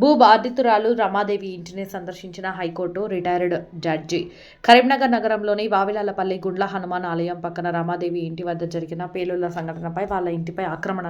భూ బాధితురాలు రమాదేవి ఇంటిని సందర్శించిన హైకోర్టు రిటైర్డ్ జడ్జి. కరీంనగర్ నగరంలోని వావిలాలపల్లి గుండ్ల హనుమాన్ ఆలయం పక్కన రమాదేవి ఇంటి వద్ద జరిగిన పేలుళ్ళ సంఘటనపై వాళ్ళ ఇంటిపై ఆక్రమణ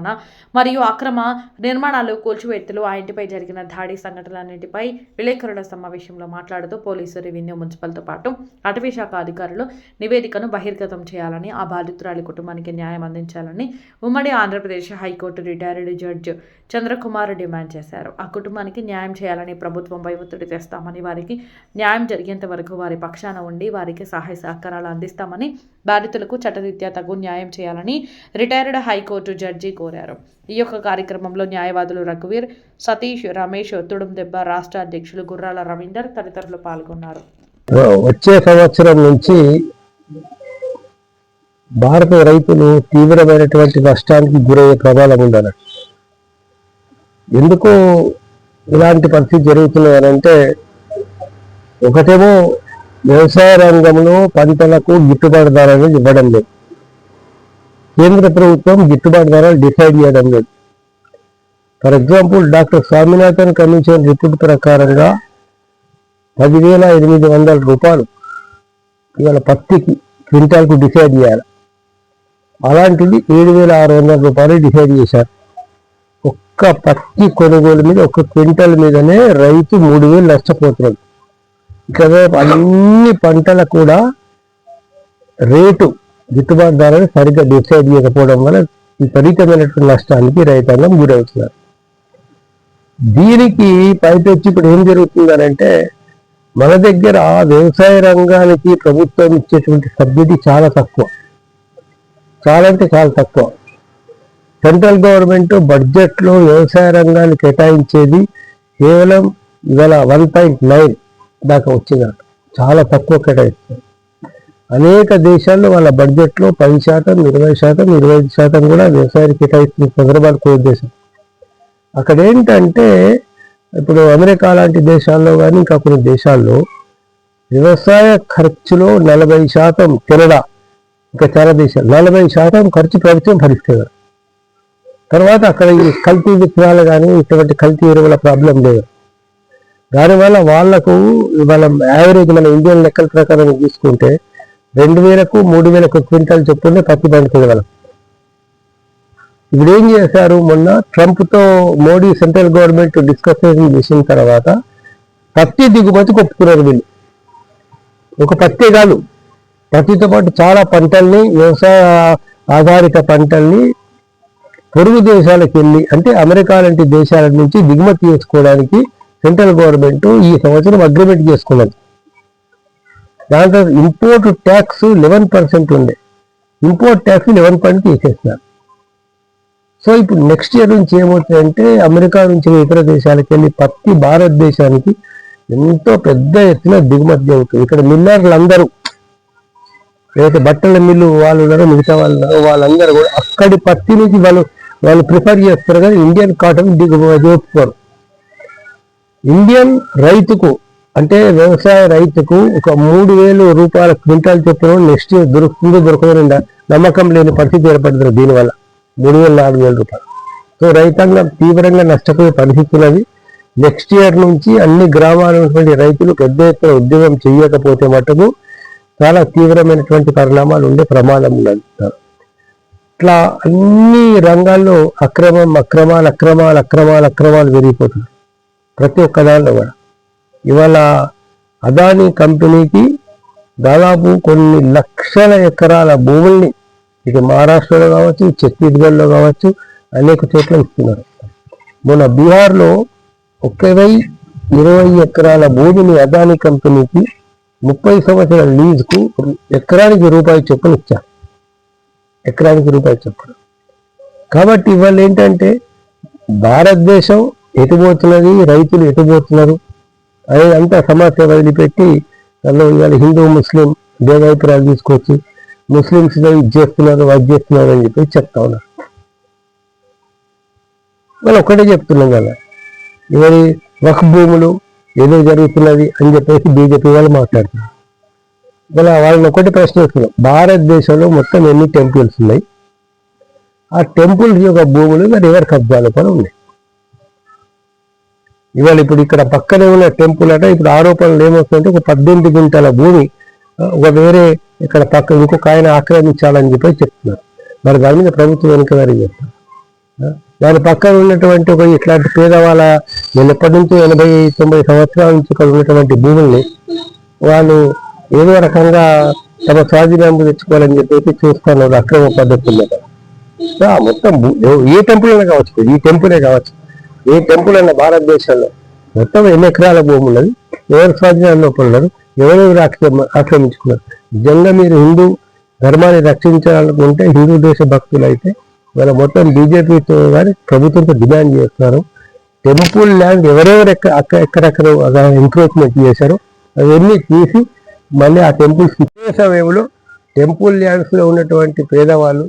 మరియు అక్రమ నిర్మాణాలు కూల్చివేత్తలు ఆ ఇంటిపై జరిగిన దాడి సంఘటనలన్నింటిపై విలేకరుల సమావేశంలో మాట్లాడుతూ పోలీసు రెవెన్యూ మున్సిపల్తో పాటు అటవీ శాఖ అధికారులు నివేదికను బహిర్గతం చేయాలని ఆ బాధితురాలి కుటుంబానికి న్యాయం అందించాలని ఉమ్మడి Andhra Pradesh high court retired judge Chandrakumar demand చేశారు. ఆ కుటుంబానికి న్యాయం చేయాలని ప్రభుత్వంపై ఒత్తిడి తెస్తామని వారికి న్యాయం జరిగేంత వరకు వారి పక్షాన ఉండి వారికి సహాయ సహకారాలు అందిస్తామని బాధితులకు చట్టరీత్యా తగు న్యాయం చేయాలని రిటైర్డ్ హైకోర్టు జడ్జి కోరారు. ఈ యొక్క కార్యక్రమంలో న్యాయవాదులు రఘువీర్ సతీష్ రమేష్ తుడుం దెబ్బ రాష్ట్ర అధ్యక్షులు గుర్రాల రవీందర్ తదితరులు పాల్గొన్నారు. వచ్చే సంవత్సరం నుంచి భారత రైతులు తీవ్రమైనటువంటి నష్టానికి గురయ్యే ప్రమాదం ఉండాలి ఎందుకు ఇలాంటి పరిస్థితి జరుగుతున్నాయనంటే అంటే ఒకటేమో వ్యవసాయ రంగంలో పంటలకు గిట్టుబాటు ధరలు ఇవ్వడం లేదు. కేంద్ర ప్రభుత్వం గిట్టుబాటు ధరలు డిసైడ్ చేయడం లేదు. For example doctor Swaminathan commission report ప్రకారంగా పదివేల ఎనిమిది వందల రూపాయలు ఇవాళ పత్తికి క్వింటాల్కు డిసైడ్ చేయాలి. అలాంటిది ఏడు వేల ఆరు వందల రూపాయలు డిసైడ్ చేశారు. ఒక్క పత్తి కొనుగోలు మీద ఒక్క క్వింటల్ మీదనే రైతు మూడు వేలు నష్టపోతున్నాడు. ఇక్కడ అన్ని పంటల కూడా రేటు గిట్టుబాటు ధరలు సరిగ్గా డిసైడ్ చేయకపోవడం వల్ల విపరీతమైనటువంటి నష్టానికి రైతాంగం గురవుతున్నారు. దీనికి పైపెచ్చి ఇప్పుడు ఏం జరుగుతుందనంటే మన దగ్గర వ్యవసాయ రంగానికి ప్రభుత్వం ఇచ్చేటువంటి సబ్సిడీ చాలా తక్కువ. చాలా అంటే చాలా తక్కువ. సెంట్రల్ గవర్నమెంట్ బడ్జెట్లో వ్యవసాయ రంగాన్ని కేటాయించేది కేవలం ఇవాళ వన్ పాయింట్ నైన్ దాకా వచ్చిందట. చాలా తక్కువ కేటాయిస్తారు. అనేక దేశాల్లో వాళ్ళ బడ్జెట్లో పది శాతం ఇరవై శాతం ఇరవై ఐదు శాతం కూడా వ్యవసాయానికి కేటాయిస్తుంది సందర్భాలు కోరి దేశం అక్కడ ఏంటంటే ఇప్పుడు అమెరికా లాంటి దేశాల్లో కానీ ఇంకా కొన్ని దేశాల్లో వ్యవసాయ ఖర్చులో నలభై శాతం కెనడా ఇంకా చాలా దేశాలు నలభై శాతం ఖర్చు ప్రభుత్వం భరిస్తుంది. తర్వాత అక్కడ ఈ కల్తీ విత్తనాలు కానీ ఇటువంటి కల్తీ ఎరువుల ప్రాబ్లం లేదు. దానివల్ల వాళ్ళకు ఇవాళ యావరేజ్ మన ఇండియన్ లెక్కల ప్రకారం తీసుకుంటే రెండు వేలకు మూడు వేలకు క్వింటాల్ చొప్పున పత్తి పండుతుంది వాళ్ళకి ఇప్పుడు ఏం చేశారు? మొన్న ట్రంప్తో మోడీ సెంట్రల్ గవర్నమెంట్ డిస్కషన్ చేసిన తర్వాత పత్తి దిగుమతి ఒప్పుకున్నారు వీళ్ళు. ఒక పత్తే కాదు. పత్తితో పాటు చాలా పంటల్ని వ్యవసాయ ఆధారిత పంటల్ని పొరుగు దేశాలకు వెళ్ళి అంటే అమెరికా లాంటి దేశాల నుంచి దిగుమతి చేసుకోవడానికి సెంట్రల్ గవర్నమెంట్ ఈ సంవత్సరం అగ్రిమెంట్ చేసుకున్నది. దాంట్లో ఇంపోర్ట్ ట్యాక్స్ లెవెన్ పర్సెంట్ ఉండే. ఇంపోర్ట్ ట్యాక్స్ లెవెన్ పాయింట్ తీసేస్తున్నారు. సో ఇప్పుడు నెక్స్ట్ ఇయర్ నుంచి ఏమవుతుందంటే అమెరికా నుంచి ఇతర దేశాలకు వెళ్ళి పత్తి భారతదేశానికి ఎంతో పెద్ద ఎత్తున దిగుమతి అవుతుంది ఇక్కడ మిల్లర్లు అందరూ ఏదైతే బట్టల మిల్లు వాళ్ళు ఉన్నారో మిగతా వాళ్ళు ఉన్నారో వాళ్ళందరూ కూడా అక్కడి పత్తి నుంచి వాళ్ళు వాళ్ళు ప్రిఫర్ చేస్తారు కానీ ఇండియన్ కాటన్ దిగుబడి ఒప్పుకోరు ఇండియన్ రైతుకు అంటే వ్యవసాయ రైతుకు ఒక మూడు వేలు రూపాయల క్వింటాల్ చొప్పున నెక్స్ట్ ఇయర్ దొరుకుతుందో దొరకదని నమ్మకం లేని పరిస్థితి ఏర్పడుతుంది దీనివల్ల. మూడు వేల నాలుగు వేల రూపాయలు. సో రైతాంగం తీవ్రంగా నష్టపోయే పరిస్థితి ఉన్నది. నెక్స్ట్ ఇయర్ నుంచి అన్ని గ్రామాలున్నటువంటి రైతులు పెద్ద ఎత్తున ఉద్యోగం చేయకపోతే మటుకు చాలా తీవ్రమైనటువంటి పరిణామాలు ఉండే ప్రమాదం ఉన్నది. ఇట్లా అన్ని రంగాల్లో అక్రమం అక్రమాలు అక్రమాలు అక్రమాలు అక్రమాలు పెరిగిపోతున్నాయి. ప్రతి ఒక్క దానిలో కూడా. ఇవాళ అదానీ కంపెనీకి దాదాపు కొన్ని లక్షల ఎకరాల భూముల్ని ఇటు మహారాష్ట్రలో కావచ్చు ఛత్తీస్గఢ్లో కావచ్చు అనేక చోట్ల ఇస్తున్నారు. మొన్న బీహార్లో ఒక్కవై ఇరవై ఎకరాల భూమిని అదానీ కంపెనీకి ముప్పై సంవత్సరాల లీజుకు ఎకరానికి రూపాయి చొప్పున ఇచ్చారు. ఎకరానికి రూపాయి చొప్పున. కాబట్టి ఇవాళ ఏంటంటే భారతదేశం ఎటుపోతున్నది రైతులు ఎటుపోతున్నారు అనేది అంతా సమస్య వదిలిపెట్టి అందులో ఇవాళ హిందూ ముస్లిం భేదాభిప్రాయాలు తీసుకొచ్చి ముస్లిమ్స్ ఇది చేస్తున్నారు అది చేస్తున్నారు అని చెప్పి చెప్తా ఉన్నారు. వాళ్ళు ఒక్కటే చెప్తున్నాం కదా ఎవరి వక్ భూములు ఏదో జరుగుతున్నది అని చెప్పేసి బీజేపీ వాళ్ళు మాట్లాడుతున్నారు. ఇలా వాళ్ళని ఒకటి ప్రశ్న వస్తున్నాం భారతదేశంలో మొత్తం ఎన్ని టెంపుల్స్ ఉన్నాయి? ఆ టెంపుల్ యొక్క భూములు మరి ఎవరి కబ్జాలు కూడా ఉన్నాయి. ఇవాళ ఇప్పుడు ఇక్కడ పక్కనే ఉన్న టెంపుల్ అంటే ఇప్పుడు ఆరోపణలు ఏమవుతుందంటే ఒక పద్దెనిమిది గుంటల భూమి ఒక వేరే ఇక్కడ పక్క ఇంకొక ఆయన ఆక్రమించాలని చెప్పి చెప్తున్నారు. మరి దాని మీద ప్రభుత్వం వెనుక గారి చెప్తారు దాని పక్కన ఉన్నటువంటి ఒక ఇట్లాంటి పేదవాళ్ళ నేను ఎప్పటి నుంచో ఎనభై తొంభై సంవత్సరాల నుంచి ఇక్కడ ఉన్నటువంటి భూముల్ని వాళ్ళు ఏదో రకంగా తమ స్వాధీనం తెచ్చుకోవాలని చెప్పేసి చూస్తాను అక్రమ పద్ధతుల్లో ఆ, మొత్తం ఏ టెంపుల్ అయినా కావచ్చు ఈ టెంపులే కావచ్చు. ఏ టెంపుల్ అయినా భారతదేశంలో మొత్తం ఎన్ని ఎకరాల భూమి ఉన్నది? ఎవరు స్వాధీనంలో ఉన్నారు ఎవరెవరు ఆక్రమ ఆక్రమించుకున్నారు? నిజంగా మీరు హిందూ ధర్మాన్ని రక్షించాలనుకుంటే హిందూ దేశ భక్తులు అయితే వాళ్ళ మొత్తం బీజేపీతో కానీ ప్రభుత్వంతో డిమాండ్ చేస్తున్నారు. టెంపుల్ ల్యాండ్ ఎవరెవరు ఎక్కడ అక్కడ ఎక్కడెక్కడ ఎంక్రోచ్మెంట్ చేశారో అవన్నీ తీసి మళ్ళీ ఆ టెంపుల్ సమయంలో టెంపుల్ ల్యాండ్స్లో ఉన్నటువంటి పేదవాళ్ళు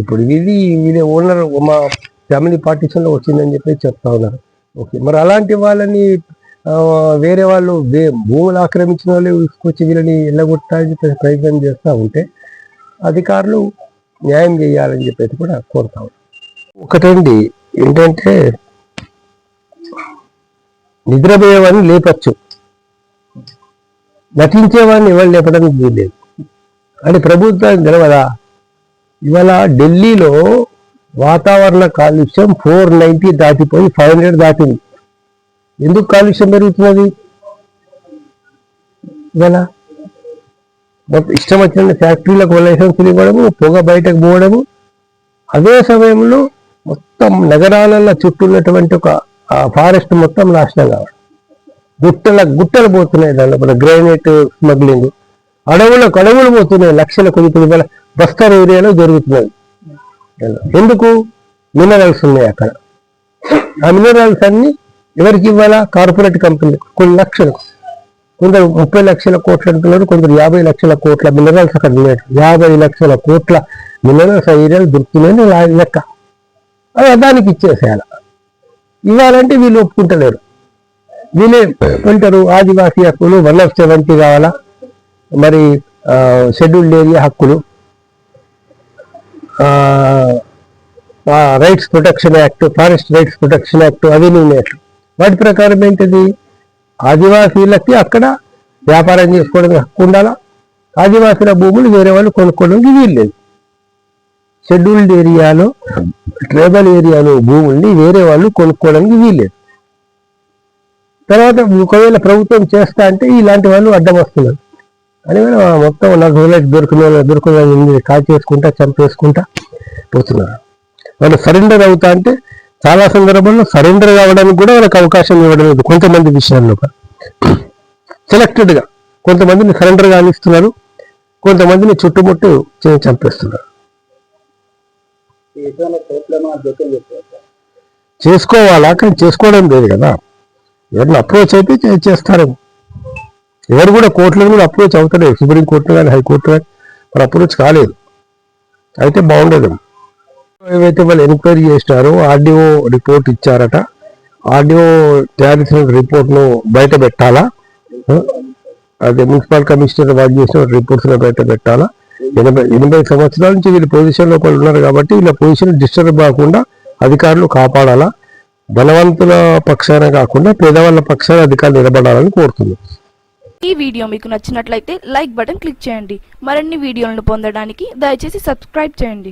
ఇప్పుడు ఇది వీళ్ళ ఓనర్ మా ఫ్యామిలీ పార్టీషన్లో వచ్చిందని చెప్పి చెప్తా ఉన్నారు. ఓకే మరి అలాంటి వాళ్ళని వేరే వాళ్ళు వే- భూములు ఆక్రమించిన వాళ్ళు తీసుకొచ్చి వీళ్ళని ఎల్లగొట్టాలని చెప్పేసి ప్రయత్నం చేస్తూ ఉంటే అధికారులు న్యాయం చేయాలని చెప్పేసి కూడా కోరుతా ఒకటండి ఏంటంటే నిద్రపోయేవాడిని లేపచ్చు. నటించేవాడిని ఎవరు లేపడానికి వీల్లేదు అని ప్రభుత్వానికి తెలవదా? ఇవాళ ఢిల్లీలో వాతావరణ కాలుష్యం ఫోర్ నైంటీ దాటిపోయి ఫైవ్ హండ్రెడ్ దాటింది. ఎందుకు కాలుష్యం పెరుగుతున్నది? ఇవాళ మొత్తం ఇష్టం వచ్చిన ఫ్యాక్టరీలకు లైసెన్సులు ఇవ్వడము పొగ బయటకు పోవడము. అదే సమయంలో మొత్తం నగరాలలో చుట్టూ ఉన్నటువంటి ఒక ఫారెస్ట్ మొత్తం నాశనం కావడం. గుట్టల గుట్టలు పోతున్నాయి దానిలో మన గ్రానైట్ స్మగ్లింగ్. అడవులకు అడవులు పోతున్నాయి లక్షల కొద్ది కొద్ది బస్తర్ ఏరియాలో జరుగుతున్నాయి. ఎందుకు? మినరల్స్ ఉన్నాయి అక్కడ. ఆ మినరల్స్ అన్ని ఎవరికి ఇవ్వాలా? కార్పొరేట్ కంపెనీలకు కొన్ని లక్షలు కొందరు ముప్పై లక్షల కోట్లు అంటున్నారు కొందరు యాభై లక్షల కోట్ల మినరల్స్ అక్కడ ఉన్నాయి. యాభై లక్షల కోట్ల మినరల్స్ ఆ ఏరియాలు దొరుకుతున్నాయని లెక్క. అది దానికి ఇచ్చేసేయాలి. ఇవ్వాలంటే వీళ్ళు ఒప్పుకుంటలేరు. వీళ్ళే అంటారు ఆదివాసీ హక్కులు వన్ ఆఫ్ సెవెంటీ కావాలా? మరి షెడ్యూల్డ్ ఏరియా హక్కులు. Rights protection act forest rights protection act అవి ఉన్నాయి. వాటి ప్రకారం ఏంటిది? ఆదివాసీలకి అక్కడ వ్యాపారం చేసుకోవడానికి హక్కు ఉండాలా? ఆదివాసీల భూములు వేరే వాళ్ళు కొనుక్కోవడానికి వీల్లేదు షెడ్యూల్డ్ ఏరియాలో ట్రైబల్ ఏరియాలో భూముల్ని వేరే వాళ్ళు కొనుక్కోవడానికి వీల్లేదు తర్వాత ఒకవేళ ప్రభుత్వం చేస్తా అంటే ఇలాంటి వాళ్ళు అడ్డం వస్తున్నారు. అని మొత్తం నాకు రోజులకి దొరికిన దొరికిన కాల్ చేసుకుంటా చంపేసుకుంటా పోతున్నారు. వాళ్ళు సరెండర్ అవుతా అంటే చాలా సందర్భాల్లో సరెండర్ కావడానికి కూడా వాళ్ళకి అవకాశం ఇవ్వడం లేదు కొంతమంది విషయాల్లో సెలెక్టెడ్గా కొంతమందిని సరెండర్ కానిస్తున్నారు కొంతమందిని చుట్టుముట్టు చంపేస్తున్నారు. చేసుకోవాలా? కానీ చేసుకోవడం లేదు కదా. ఎవరిని అప్రోచ్ అయితే చే- చేస్తారు. ఎవరు కూడా కోర్టులో కూడా అప్రోచ్ అవుతలేదు సుప్రీం కోర్టు కానీ హైకోర్టు కానీ. మరి అప్రోచ్ కాలేదు. అయితే బాగుండదు. ఏవైతే వాళ్ళు ఎంక్వైరీ చేసినారో ఆర్డీఓ రిపోర్ట్ ఇచ్చారట. ఆర్డీఓ తయారు చేసిన రిపోర్ట్ను బయట పెట్టాలా? అదే మున్సిపల్ కమిషనర్ వాళ్ళు చేసిన రిపోర్ట్స్ బయట పెట్టాలా? ఎనభై ఎనభై సంవత్సరాల నుంచి వీళ్ళు పొజిషన్లో ఉన్నారు కాబట్టి వీళ్ళ పొజిషన్ డిస్టర్బ్ కాకుండా అధికారులు కాపాడాలా? బలవంతుల పక్షాన కాకుండా పేదవాళ్ళ పక్షాన అధికారులు నిలబడాలని కోరుతుంది. ఈ వీడియో మీకు నచ్చినట్లయితే లైక్ బటన్ క్లిక్ చేయండి. మరిన్ని వీడియోలను పొందడానికి దయచేసి సబ్స్క్రైబ్ చేయండి.